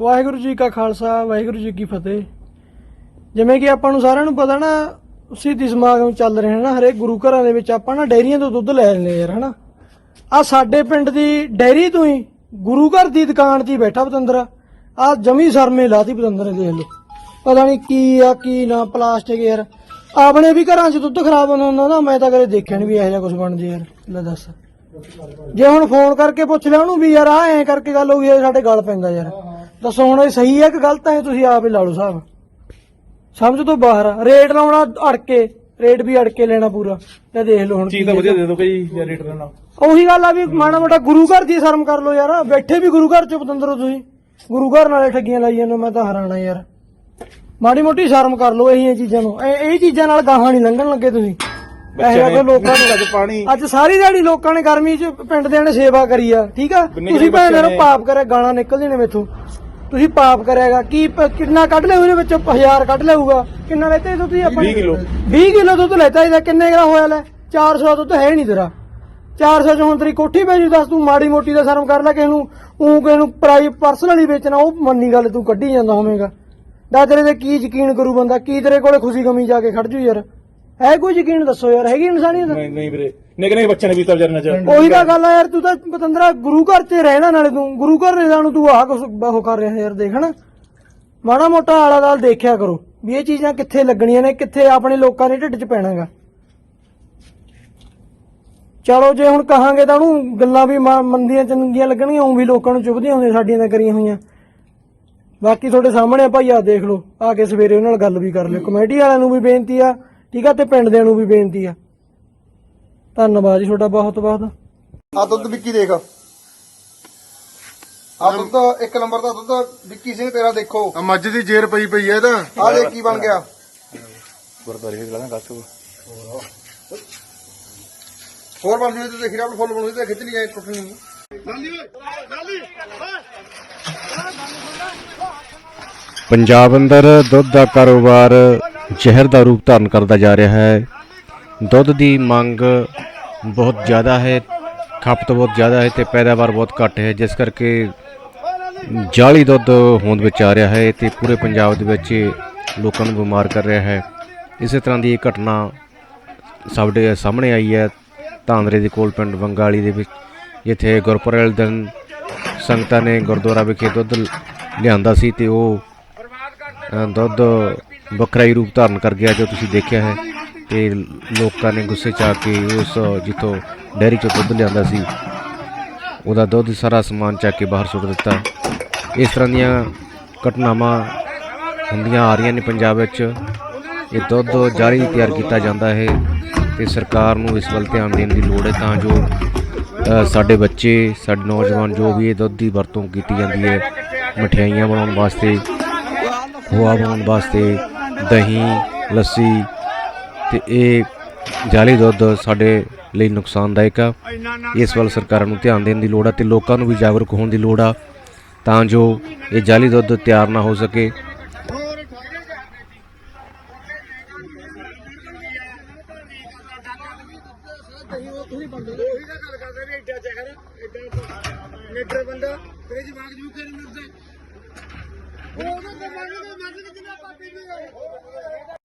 ਵਾਹਿਗੁਰੂ ਜੀ ਕਾ ਖਾਲਸਾ, ਵਾਹਿਗੁਰੂ ਜੀ ਕੀ ਫਤਿਹ। ਜਿਵੇਂ ਕਿ ਆਪਾਂ ਨੂੰ ਸਾਰਿਆਂ ਨੂੰ ਪਤਾ ਨਾ, ਸਿੱਧੀ ਸਮਾਗਮ ਚੱਲ ਰਹੇ ਨੇ ਨਾ ਹਰੇਕ ਗੁਰੂ ਘਰਾਂ ਦੇ ਵਿੱਚ ਆਪਾਂ ਨਾ ਡੈਰੀਆਂ ਤੋਂ ਦੁੱਧ ਲੈ ਲੈਂਦੇ ਯਾਰ, ਹਨਾ। ਆ ਸਾਡੇ ਪਿੰਡ ਦੀ ਡੈਰੀ ਤੋਂ ਹੀ ਗੁਰੂ ਘਰ ਦੀ ਦੁਕਾਨ 'ਚ ਹੀ ਬੈਠਾ ਪਤੰਦਰ। ਆ ਜਮੀ ਸਰਮੇ ਲਾਤੀ ਪਤੰਦਰ ਨੇ ਦੇਖ ਲਓ। ਪਤਾ ਨਹੀਂ ਕੀ ਆ, ਕੀ ਨਾ, ਪਲਾਸਟਿਕ ਯਾਰ। ਆਪਣੇ ਵੀ ਘਰਾਂ 'ਚ ਦੁੱਧ ਖਰਾਬ ਹੁੰਦਾ ਹੁੰਦਾ ਨਾ, ਮੈਂ ਤਾਂ ਕਦੇ ਦੇਖਿਆ ਨਹੀਂ ਵੀ ਇਹੋ ਜਿਹਾ ਕੁਝ ਬਣ ਜੇ ਯਾਰ। ਲੈ ਦੱਸ। ਜੇ ਹੁਣ ਫੋਨ ਕਰਕੇ ਪੁੱਛ ਲਿਆ ਉਹਨੂੰ ਵੀ ਯਾਰ ਆ ਐ ਕਰਕੇ ਗੱਲ ਹੋ ਗਈ ਸਾਡੇ ਗੱਲ ਪੈਂਦਾ ਯਾਰ। ਦੱਸੋ ਹੁਣ ਇਹ ਸਹੀ ਹੈ ਕਿ ਗਲਤ ਹੈ ਇਹ ਤੁਸੀਂ ਆਪ ਹੀ ਲਾ ਲਓ ਸਾਹਿਬ ਸਮਝ ਤੋਂ ਬਾਹਰ ਆ। ਰੇਟ ਲਾਉਣਾ ਅੜ ਕੇ ਰੇਟ ਵੀ ਅੜ ਕੇ ਲੈਣਾ ਪੂਰਾ। ਤੇ ਦੇਖ ਲਓ ਹੁਣ ਚੀਜ਼ ਤਾਂ ਵਧੀਆ ਦੇ ਦੋ ਭਾਈ ਜਾਂ ਰੇਟ ਲੈਣਾ। ਉਹੀ ਗੱਲ ਆ ਵੀ ਮਾੜਾ ਮੋਟਾ ਗੁਰੂ ਘਰ ਦੀ ਸ਼ਰਮ ਕਰ ਲਓ ਯਾਰ। ਬੈਠੇ ਵੀ ਗੁਰੂ ਘਰ ਚ ਪਤੰਦਰੋ ਤੁਸੀਂ। ਗੁਰੂ ਘਰ ਨਾਲੇ ਠੱਗੀਆਂ ਲਾਈ ਜਾਂਦੇ ਹੋ, ਮੈਂ ਤਾਂ ਹੈਰਾਨ ਆ ਯਾਰ। ਮਾੜੀ ਮੋਟੀ ਸ਼ਰਮ ਕਰ ਲਓ ਇਹ ਚੀਜ਼ਾਂ ਨੂੰ। ਇਹ ਇਹ ਚੀਜ਼ਾਂ ਨਾਲ ਗਾਹਾਂ ਨਹੀਂ ਲੰਘਣ ਲੱਗੇ ਤੁਸੀਂ। ਪੈਸੇ ਕੋ ਲੋਕਾਂ ਨੂੰ ਅੱਜ ਪਾਣੀ। ਅੱਜ ਸਾਰੀ ਦਿਹਾੜੀ ਲੋਕਾਂ ਨੇ ਗਰਮੀ 'ਚ ਪਿੰਡ ਦੇ ਨੇ ਸੇਵਾ ਕਰੀ ਆ ਠੀਕ ਆ? ਤੁਸੀਂ ਭੈਣ ਬੱਚਿਆਂ ਨੂੰ ਨੇ- ਪਾਪ ਕਰਿਆ ਗਾਲਾਂ ਨਿਕਲਦੀਆਂ ਨੇ ਮੇਥੋਂ। ਤੁਸੀਂ ਪਾਪ ਕਰਿਆਗਾ ਕੀ ਪ- ਕਿੰਨਾ ਕੱਢ ਲਿਆ ਉਹਦੇ ਵਿੱਚੋਂ? 1000 ਕੱਢ ਲਿਆਊਗਾ। ਕਿੰਨਾ ਲੈਤੇ ਤੁਸੀਂ ਆਪਾਂ 20 ਕਿਲੋ। 20 ਕਿਲੋ ਦੁੱਧ ਲੈਤਾ ਇਹਦਾ ਕਿੰਨੇ ਗਰਾ ਹੋਇਆ ਲੈ? 400 ਦੁੱਧ ਹੈ ਨਹੀਂ ਤੇਰਾ। 400 ਚ ਹੁਣ ਤੇਰੀ ਕੋਠੀ ਜੂ ਦੱਸ ਤੂੰ ਮਾੜੀ ਮੋਟੀ ਦਾ ਸ਼ਰਮ ਕਰ ਲੈ ਕਿਸੇ ਨੂੰ। ਉਹ ਕਿਸੇ ਨੂੰ ਪ੍ਰਾਈ ਪਰਸਨਲੀ ਵੇਚਣਾ ਉਹ ਮੰਨੀ ਗੱਲ ਤੂੰ ਕੱਢੀ ਜਾਂਦਾ ਹੋਵੇਂਗਾ। ਦਾ ਤੇਰੇ ਤੇ ਕੀ ਯਕੀਨ ਕਰੂ ਬੰਦਾ ਕੀ ਤੇਰੇ ਕੋਲੇ ਖੁਸ਼ੀ ਗਮੀ ਜਾ ਕੇ ਖੜ ਜੂ ਯਾਰ। ਹੈ ਕੋਈ ਯਕੀਨ ਦੱਸੋ ਯਾਰ ਹੈਗੀ ਇਨਸਾਨੀਅਤ? ਨਹੀਂ ਨਹੀਂ ਵੀਰੇ। ਨਿੱਕੇ ਨਿੱਕੇ ਬੱਚਿਆਂ ਨੇ ਪੀਤਾ ਵਿਚਾਰੇ ਨਾਲ ਉਹੀ ਤਾਂ ਗੱਲ ਆ ਯਾਰ ਤੂੰ ਤਾਂ ਪਤੰਦਰਾ ਗੁਰੂ ਘਰ 'ਚ ਰਹਿਣਾ ਨਾਲੇ ਤੂੰ। ਗੁਰੂ ਘਰ ਨੇ ਸਾਨੂੰ ਤੂੰ ਆਹ ਕੁਛ ਉਹ ਕਰ ਰਿਹਾ ਯਾਰ ਦੇਖ ਨਾ। ਮਾੜਾ ਮੋਟਾ ਆਲਾ ਦਾਲ ਦੇਖਿਆ ਕਰੋ ਵੀ ਇਹ ਚੀਜ਼ਾਂ ਕਿੱਥੇ ਲੱਗਣੀਆਂ ਨੇ ਕਿੱਥੇ ਆਪਣੇ ਲੋਕਾਂ ਦੇ ਢਿੱਡ 'ਚ ਪੈਣਾਗਾ। ਚਲੋ ਜੇ ਹੁਣ ਕਹਾਂਗੇ ਤਾਂ ਉਹਨੂੰ ਗੱਲਾਂ ਵੀ ਮਾ- ਮੰਦੀਆਂ ਚੰਗੀਆਂ ਲੱਗਣਗੀਆਂ ਉਹ ਵੀ ਲੋਕਾਂ ਨੂੰ ਚੁਭਦੀਆਂ ਹੁੰਦੀਆਂ ਸਾਡੀਆਂ ਤਾਂ ਕਰੀਆਂ ਹੋਈਆਂ। ਬਾਕੀ ਤੁਹਾਡੇ ਸਾਹਮਣੇ ਆ ਭਾਈ ਆ ਦੇਖ ਲਓ ਆ ਕੇ ਸਵੇਰੇ ਉਹਨਾਂ ਨਾਲ ਗੱਲ ਵੀ ਕਰ ਲਿਓ। ਕਮੇਟੀ ਵਾਲਿਆਂ ਨੂੰ ਵੀ ਬੇਨਤੀ ਆ ਠੀਕ ਆ ਤੇ ਪਿੰਡ ਦਿਆਂ ਨੂੰ ਵੀ ਬੇਨਤੀ ਆ। ਧੰਨਵਾਦ ਜੀ ਤੁਹਾਡਾ ਬਹੁਤ ਬਹੁਤ। ਆ ਦੁੱਧ ਵਿੱਕੀ ਦੇਖ। ਆ ਦੁੱਧ ਇੱਕ ਨੰਬਰ ਦਾ ਦੁੱਧ ਵਿੱਕੀ ਸਿੰਘ ਤੇਰਾ ਦੇਖੋ। ਆ ਮੱਝ ਦੀ ਜੇਰ ਪਈ ਪਈ ਐ ਇਹਦਾ ਆ ਦੇ ਕੀ ਬਣ ਗਿਆ। ਵੀ ਹੋਰ ਬਣ ਜੂ ਤੇ ਦੇਖ ਰਿਹਾ ਫੁੱਲ ਬਣੂ ਤੇ ਖਿੱਚ ਲਈ ਐ ਟੁੱਟਣੀ ਨੂੰ ਪੰਜਾਬ ਅੰਦਰ ਦੁੱਧ ਦਾ ਕਾਰੋਬਾਰ ਜ਼ਹਿਰ ਦਾ ਰੂਪ ਧਾਰਨ ਕਰਦਾ ਜਾ ਰਿਹਾ ਹੈ। ਦੁੱਧ ਦੀ ਮੰਗ ਬਹੁਤ ਜ਼ਿਆਦਾ ਹੈ, ਖਪਤ ਬਹੁਤ ਜ਼ਿਆਦਾ ਹੈ ਤੇ ਪੈਦਾਵਾਰ ਬਹੁਤ ਘੱਟ ਹੈ, ਜਿਸ ਕਰਕੇ ਜਾਲੀ ਦੁੱਧ ਹੋਂਦ ਵਿੱਚ ਆ ਰਿਹਾ ਹੈ ਤੇ ਪੂਰੇ ਪੰਜਾਬ ਦੇ ਵਿੱਚ ਲੋਕਾਂ ਨੂੰ ਬਿਮਾਰ ਕਰ ਰਿਹਾ ਹੈ। ਇਸੇ ਤਰ੍ਹਾਂ ਦੀ ਇਹ ਘਟਨਾ ਸਾਡੇ ਸਾਹਮਣੇ ਆਈ ਹੈ, ਧਾਂਦਰੇ ਦੇ ਕੋਲ ਪਿੰਡ ਬੰਗਾਲੀ ਦੇ ਵਿੱਚ, ਜਿੱਥੇ ਗੁਰਪੁਰਬ ਦਿਨ ਸੰਗਤਾਂ ਨੇ ਗੁਰਦੁਆਰਾ ਵਿਖੇ ਦੁੱਧ ਲਿਆਂਦਾ ਸੀ ਤੇ ਉਹ ਦੁੱਧ ਵੱਖਰਾ ਹੀ ਰੂਪ ਧਾਰਨ ਕਰ ਗਿਆ ਜੋ ਤੁਸੀਂ ਦੇਖਿਆ ਹੈ। ਤੇ ਲੋਕਾਂ ਨੇ ਗੁੱਸੇ 'ਚ ਆ ਕੇ ਉਸ, ਜਿੱਥੋਂ ਡੈਰੀ 'ਚੋਂ ਦੁੱਧ ਲਿਆਂਦਾ ਸੀ, ਉਹਦਾ ਦੁੱਧ ਸਾਰਾ ਸਮਾਨ ਚੱਕ ਕੇ ਬਾਹਰ ਸੁੱਟ ਦਿੱਤਾ। ਇਸ ਤਰ੍ਹਾਂ ਦੀਆਂ ਘਟਨਾਵਾਂ ਹੁੰਦੀਆਂ ਆ ਰਹੀਆਂ ਨੇ ਪੰਜਾਬ ਵਿੱਚ। ਇਹ ਦੁੱਧ ਜਾਰੀ ਤਿਆਰ ਕੀਤਾ ਜਾਂਦਾ ਹੈ ਤੇ ਸਰਕਾਰ ਨੂੰ ਇਸ ਵੱਲ ਧਿਆਨ ਦੇਣ ਦੀ ਲੋੜ ਹੈ, ਤਾਂ ਜੋ ਸਾਡੇ ਬੱਚੇ, ਸਾਡੇ ਨੌਜਵਾਨ ਜੋ ਵੀ ਇਹ ਦੁੱਧ ਦੀ ਵਰਤੋਂ ਕੀਤੀ ਜਾਂਦੀ ਹੈ, ਮਠਿਆਈਆਂ ਬਣਾਉਣ ਵਾਸਤੇ, ਖੋਆ ਬਣਾਉਣ ਵਾਸਤੇ, ਦਹੀਂ, ਲੱਸੀ ਤੇ ਇਹ ਜਾਲੀ ਦੁੱਧ ਸਾਡੇ ਲਈ ਨੁਕਸਾਨਦਾਇਕ ਆ। ਇਸ ਵੱਲ ਸਰਕਾਰਾਂ ਨੂੰ ਧਿਆਨ ਦੇਣ ਦੀ ਲੋੜ ਆ ਤੇ ਲੋਕਾਂ ਨੂੰ ਵੀ ਜਾਗਰੂਕ ਹੋਣ ਦੀ ਲੋੜ ਆ ਤਾਂ ਜੋ ਇਹ ਜਾਲੀ ਦੁੱਧ ਤਿਆਰ ਨਾ ਹੋ ਸਕੇ। ਉਹ ਤਾਂ ਮੰਗਦੇ ਮੱਝ ਕਿੰਨਾ ਪਾਪੀ ਦੀ